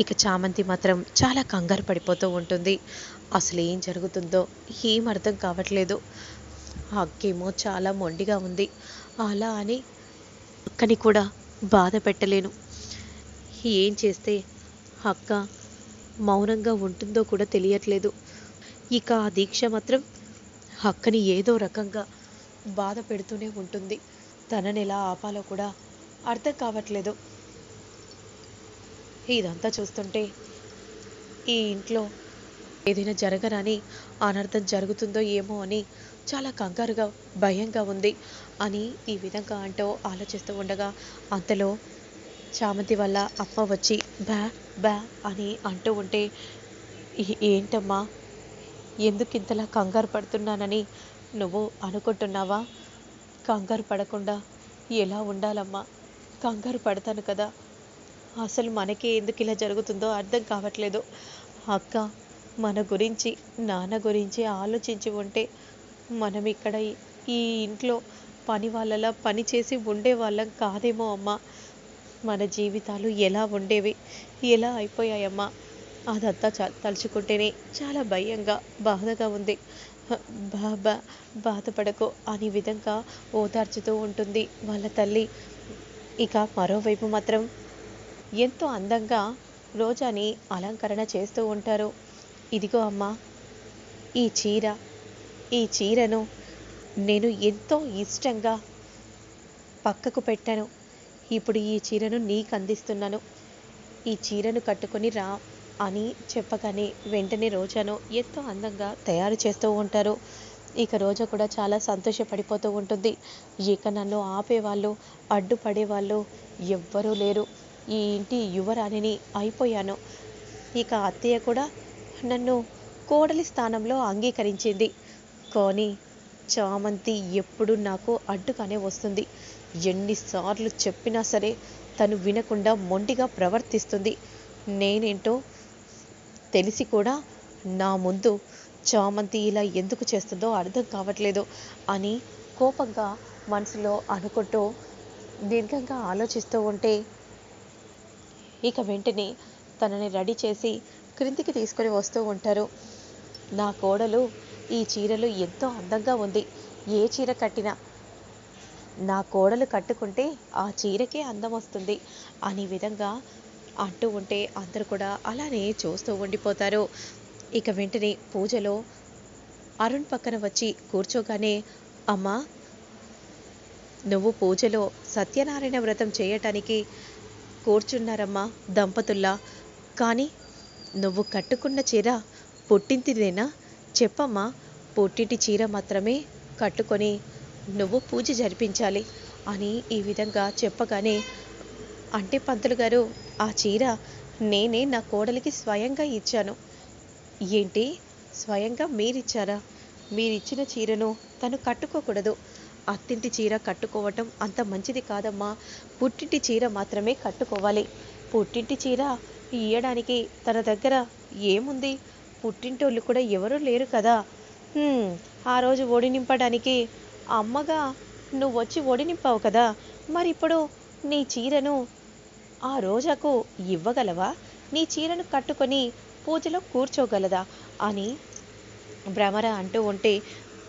ఇక చామంతి మాత్రం చాలా కంగారు పడిపోతూ ఉంటుంది. అసలు ఏం జరుగుతుందో ఏం అర్థం కావట్లేదు. అక్కేమో చాలా మొండిగా ఉంది. అలా అని అక్కని కూడా బాధ పెట్టలేను. ఏం చేస్తే అక్క మౌనంగా ఉంటుందో కూడా తెలియట్లేదు. ఇక ఆ దీక్ష మాత్రం అక్కని ఏదో రకంగా బాధ పెడుతూనే ఉంటుంది. తనని ఎలా ఆపాలో కూడా అర్థం కావట్లేదు. ఇదంతా చూస్తుంటే ఈ ఇంట్లో ఏదైనా జరగరాని అనర్థం జరుగుతుందో ఏమో అని చాలా కంగారుగా భయంగా ఉంది అని ఈ విధంగా అంటూ ఆలోచిస్తూ ఉండగా అంతలో చామంతి వల్ల అమ్మ వచ్చి బ్యా బ్యా అని అంటూ ఉంటే ఏంటమ్మా? ఎందుకు ఇంతలా కంగారు పడుతున్నానని నువ్వు అనుకుంటున్నావా? కంగారు పడకుండా ఎలా ఉండాలమ్మా? కంగారు పడతాను కదా అసలు మనకే ఎందుకు ఇలా జరుగుతుందో అర్థం కావట్లేదు. అక్క మన గురించి నాన్న గురించి ఆలోచించి ఉంటే మనం ఇక్కడ ఈ- ఇంట్లో పని వాళ్ళలా పని చేసి ఉండే వాళ్ళం కాదేమో అమ్మా. మన జీవితాలు ఎలా ఉండేవి ఎలా అయిపోయాయమ్మా. అదంతా చ తలుచుకుంటేనే చాలా భయంగా బాధగా ఉంది. బాబా బాధపడకు అనే విధంగా ఓదార్చుతూ ఉంటుంది వాళ్ళ తల్లి. ఇక మరోవైపు మాత్రం ఎంతో అందంగా రోజాని అలంకరణ చేస్తూ ఉంటారు. ఇదిగో అమ్మా ఈ చీర ఈ చీరను నేను ఎంతో ఇష్టంగా పక్కకు పెట్టాను. ఇప్పుడు ఈ చీరను నీకు అందిస్తున్నాను. ఈ చీరను కట్టుకొని రా అని చెప్పగానే వెంటనే రోజాను ఎంతో అందంగా తయారు చేస్తూ ఉంటారు. ఇక రోజా కూడా చాలా సంతోషపడిపోతూ ఉంటుంది. ఇక నన్ను ఆపేవాళ్ళు అడ్డుపడేవాళ్ళు ఎవ్వరూ లేరు. ఈ ఇంటి యువరాణిని అయిపోయాను. ఇక అత్తయ్య కూడా నన్ను కోడలి స్థానంలో అంగీకరించింది. కానీ చామంతి ఎప్పుడు నాకు అడ్డుగానే వస్తుంది. ఎన్నిసార్లు చెప్పినా సరే తను వినకుండా మొండిగా ప్రవర్తిస్తుంది. నేనేంటో తెలిసి కూడా నా ముందు చామంతి ఇలా ఎందుకు చేస్తుందో అర్థం కావట్లేదు అని కోపంగా మనసులో అనుకుంటూ దీర్ఘంగా ఆలోచిస్తూ ఉంటే ఇక వెంటనే తనని రెడీ చేసి క్రిందికి తీసుకొని వస్తూ ఉంటారు. నా కోడలు ఈ చీరలు ఎంతో అందంగా ఉంది. ఏ చీర కట్టినా నా కోడలు కట్టుకుంటే ఆ చీరకే అందం వస్తుంది అనే విధంగా అంటూ ఉంటే అందరూ కూడా అలానే చూస్తూ ఉండిపోతారు. ఇక వెంటనే పూజలో అరుణ్ పక్కన వచ్చి కూర్చోగానే అమ్మా నువ్వు పూజలో సత్యనారాయణ వ్రతం చేయటానికి కూర్చున్నారమ్మా దంపతుల్లా. కానీ నువ్వు కట్టుకున్న చీర పుట్టింటిదేనా? చెప్పమ్మా పుట్టింటి చీర మాత్రమే కట్టుకొని నువ్వు పూజ జరిపించాలి అని ఈ విధంగా చెప్పగానే అంటే పంతులు గారు ఆ చీర నేనే నా కోడలికి స్వయంగా ఇచ్చాను. ఏంటి? స్వయంగా మీరిచ్చారా? మీరిచ్చిన చీరను తను కట్టుకోకూడదు. అత్తింటి చీర కట్టుకోవటం అంత మంచిది కాదమ్మా. పుట్టింటి చీర మాత్రమే కట్టుకోవాలి. పుట్టింటి చీర ఇయ్యడానికి తన దగ్గర ఏముంది? పుట్టింటోళ్ళు కూడా ఎవరూ లేరు కదా. ఆ రోజు ఓడి నింపడానికి అమ్మగా నువ్వు వచ్చి ఓడి నింపావు కదా. మరి ఇప్పుడు నీ చీరను ఆ రోజాకు ఇవ్వగలవా? నీ చీరను కట్టుకొని పూజలో కూర్చోగలదా? అని భ్రమర అంటూ ఉంటే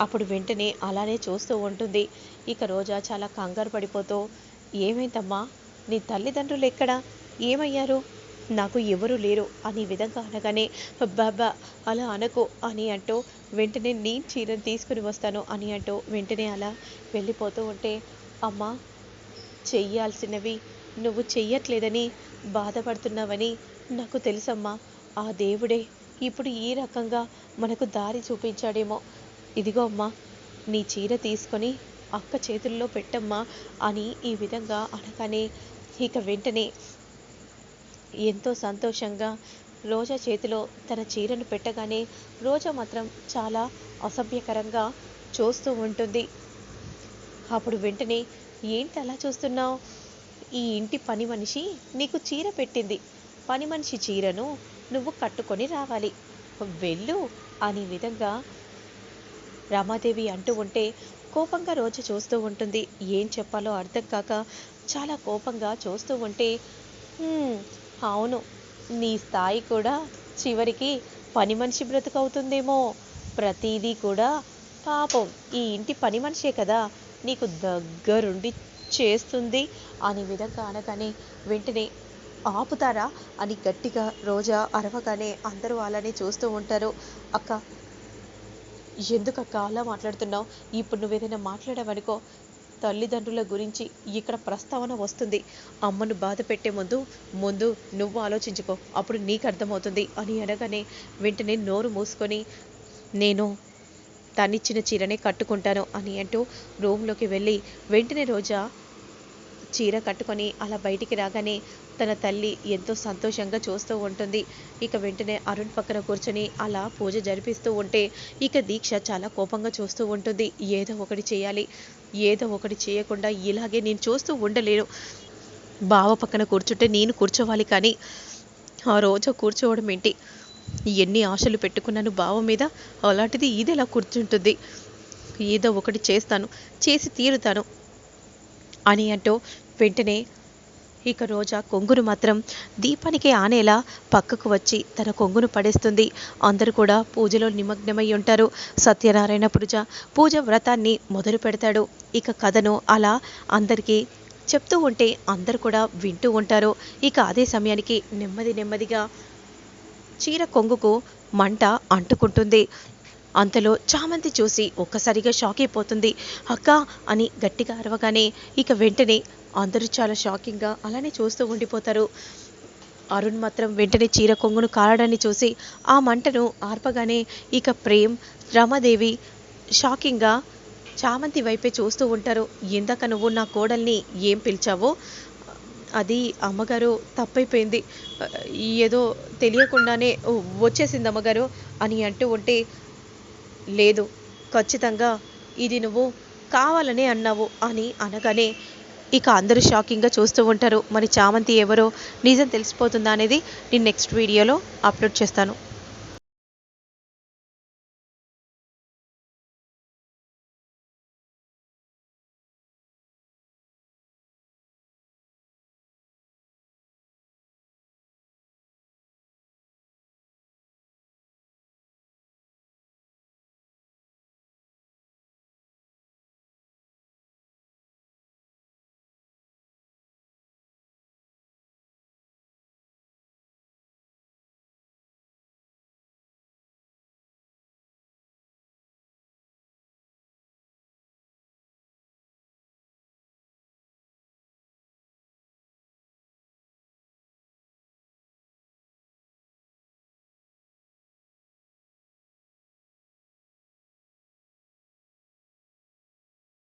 అప్పుడు వెంటనే అలానే చూస్తూ ఉంటుంది. ఇక రోజా చాలా కంగారు పడిపోతూ ఏమైందమ్మా? నీ తల్లిదండ్రులు ఎక్కడా? ఏమయ్యారు? నాకు ఎవరు లేరు అనే విధంగా అనగానే బాబా అలా అనకు అని అంటూ వెంటనే నేను చీరను తీసుకుని వస్తాను అని అంటూ వెంటనే అలా వెళ్ళిపోతూ ఉంటే అమ్మా! చెయ్యాల్సినవి నువ్వు చెయ్యట్లేదని బాధపడుతున్నావని నాకు తెలుసమ్మా. ఆ దేవుడే ఇప్పుడు ఈ రకంగా మనకు దారి చూపించాడేమో. ఇదిగో అమ్మా నీ చీర తీసుకొని అక్క చేతుల్లో పెట్టమ్మా అని ఈ విధంగా అనగానే ఇక వెంటనే ఎంతో సంతోషంగా రోజా చేతిలో తన చీరను పెట్టగానే రోజా మాత్రం చాలా అసభ్యకరంగా చూస్తూ ఉంటుంది. అప్పుడు వెంటనే ఏంటి అలా చూస్తున్నావు? ఈ ఇంటి పని మనిషి నీకు చీర పెట్టింది. పని మనిషి చీరను నువ్వు కట్టుకొని రావాలి. వెళ్ళు అనే విధంగా రమాదేవి అంటూ ఉంటే కోపంగా రోజు చూస్తూ ఉంటుంది. ఏం చెప్పాలో అర్థం కాక చాలా కోపంగా చూస్తూ ఉంటే అవును నీ స్థాయి కూడా చివరికి పని మనిషి బ్రతుకవుతుందేమో. ప్రతిదీ కూడా పాపం. ఈ ఇంటి పని మనిషే కదా నీకు దగ్గరుండి చేస్తుంది అనే విధంగా అనగానే వెంటనే ఆపుతారా? అని గట్టిగా రోజా అరవగానే అందరూ అలానే చూస్తూ ఉంటారు. అక్క ఎందుకక్క అలా మాట్లాడుతున్నావు? ఇప్పుడు నువ్వు ఏదైనా మాట్లాడావనుకో తల్లిదండ్రుల గురించి ఇక్కడ ప్రస్తావన వస్తుంది. అమ్మను బాధ పెట్టే ముందు ముందు నువ్వు ఆలోచించుకో. అప్పుడు నీకు అర్థమవుతుంది అని అనగానే వెంటనే నోరు మూసుకొని నేను తనిచ్చిన చీరనే కట్టుకుంటాను అని అంటూ రూమ్లోకి వెళ్ళి వెంటనే రోజా చీర కట్టుకొని అలా బయటికి రాగానే తన తల్లి ఎంతో సంతోషంగా చూస్తూ ఉంటుంది. ఇక వెంటనే అరుణ్ పక్కన కూర్చొని అలా పూజ జరిపిస్తూ ఉంటే ఇక దీక్ష చాలా కోపంగా చూస్తూ ఉంటుంది. ఏదో ఒకటి చేయాలి. ఏదో ఒకటి చేయకుండా ఇలాగే నేను చూస్తూ ఉండలేను. బావ పక్కన కూర్చుంటే నేను కూర్చోవాలి కానీ ఆ రోజు కూర్చోవడం ఏంటి? ఎన్ని ఆశలు పెట్టుకున్నాను బావ మీద. అలాంటిది ఇది కూర్చుంటుంది? ఏదో ఒకటి చేస్తాను. చేసి తీరుతాను. అని అంటూ వెంటనే ఇక రోజా కొంగును మాత్రం దీపానికి ఆనేలా పక్కకు వచ్చి తన కొంగును పడేస్తుంది. అందరూ కూడా పూజలో నిమగ్నమై ఉంటారు. సత్యనారాయణ పూజ పూజ వ్రతాన్ని మొదలు పెడతాడు. ఇక కథను అలా అందరికీ చెప్తూ ఉంటే అందరు కూడా వింటూ ఉంటారు. ఇక అదే సమయానికి నెమ్మది నెమ్మదిగా చీర కొంగుకు మంట అంటుకుంటుంది. అంతలో చామంతి చూసి ఒక్కసారిగా షాక్ అయిపోతుంది అక్క అని గట్టిగా అరవగానే ఇక వెంటనే అందరూ చాలా షాకింగ్గా అలానే చూస్తూ ఉండిపోతారు. అరుణ్ మాత్రం వెంటనే చీర కొంగును కారడాన్ని చూసి ఆ మంటను ఆర్పగానే ఇక ప్రేమ్ రమాదేవి షాకింగ్గా చామంతి వైపే చూస్తూ ఉంటారు. ఇందాక నువ్వు నా కోడల్ని ఏం పిలిచావో? అది అమ్మగారు తప్పైపోయింది. ఏదో తెలియకుండానే వచ్చేసింది అమ్మగారు అని అంటూ ఉంటే లేదు ఖచ్చితంగా ఇది నువ్వు కావాలనే అన్నావు అని అనగానే ఇక అందరూ షాకింగ్గా చూస్తూ ఉంటారు. మరి చామంతి ఎవరో నిజం తెలిసిపోతుందా అనేది నేను నెక్స్ట్ వీడియోలో అప్లోడ్ చేస్తాను.